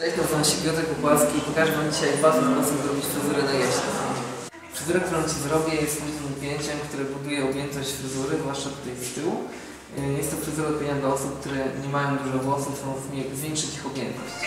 Cześć, nazywam się Piotrek Opłaski i pokażę Wam dzisiaj dwa sposób zrobić fryzurę na jesień. Fryzura, którą Ci zrobię jest luźnym zdjęciem, które buduje objętość fryzury, zwłaszcza tutaj z tyłu. Yy, Jest to fryzura odpowiednia dla osób, które nie mają dużo włosów, chcą zwiększyć ich objętość.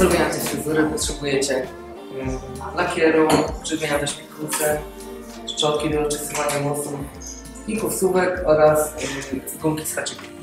Zrobienia tej fryzury potrzebujecie mm, lakieru, żywienia do śmigłówce, szczotki do oczesywania włosów, kilku wsówek oraz mm, gumki z haczykiem.